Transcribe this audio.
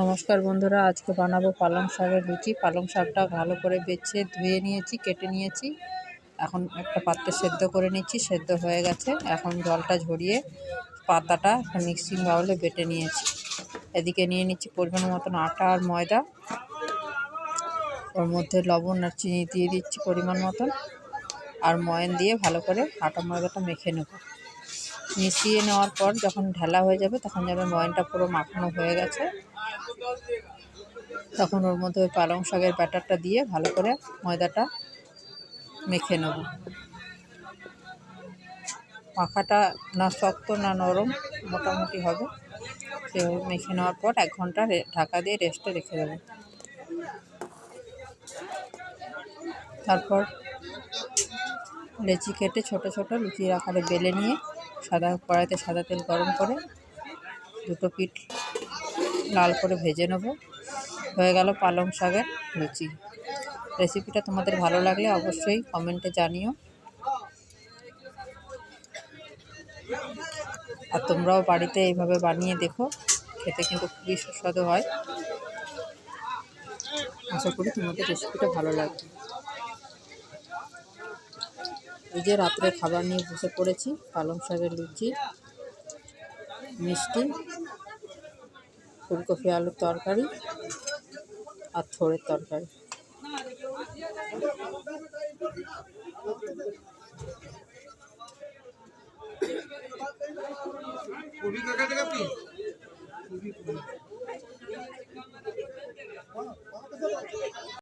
নমস্কার বন্ধুরা, আজকে বানাবো পালং শাকের লুচি পালং শাকটা ভালো করে বেছে ধুয়ে নিয়েছি, কেটে নিয়েছি। এখন একটা পাত্রে সেদ্ধ করে নিচ্ছি, সেদ্ধ হয়ে গেছে। এখন জলটা ঝরিয়ে পাতাটা মিক্সিং বাউলে বেটে নিয়েছি। এদিকে নিয়ে নিচ্ছি পরিমাণ মতন আটা আর ময়দা। ওর মধ্যে লবণ আর চিনি দিয়ে দিচ্ছি পরিমাণ মতন। আর ময়ন দিয়ে ভালো করে আটা ময়দাটা মেখে নেব। মিশিয়ে নেওয়ার পর যখন ঢালা হয়ে যাবে, তখন যাবে ময়নটা পুরো মাখানো হয়ে গেছে। তখন ওর মধ্যে ওই পালং শাকের ব্যাটারটা দিয়ে ভালো করে ময়দাটা মেখে নেব। মাখাটা না শক্ত না নরম, মোটামুটি হবে। সে মেখে নেওয়ার পর এক ঘণ্টা ঢাকা দিয়ে রেস্টে রেখে দেবো। তারপর লেচি কেটে ছোট ছোট লুচির আকারে বেলে নিয়ে সাদা কড়াইতে সাদা তেল গরম করে দুটো পিঠ লাল করে ভেজে নেব। হয়ে গেল পালং শাকের লুচি। রেসিপিটা তোমাদের ভালো লাগলে অবশ্যই কমেন্টে জানিও। আর তোমরাও বাড়িতে এইভাবে বানিয়ে দেখো, খেতে কিন্তু খুবই সুস্বাদু হয়। আশা করি তোমাদের রেসিপিটা ভালো লাগবে। এই যে রাত্রে খাবার নিয়ে বসে পড়েছি, পালং শাকের লুচি, মিষ্টি। ফুলকপি আলুর তরকারি আর থোড়ের তরকারি।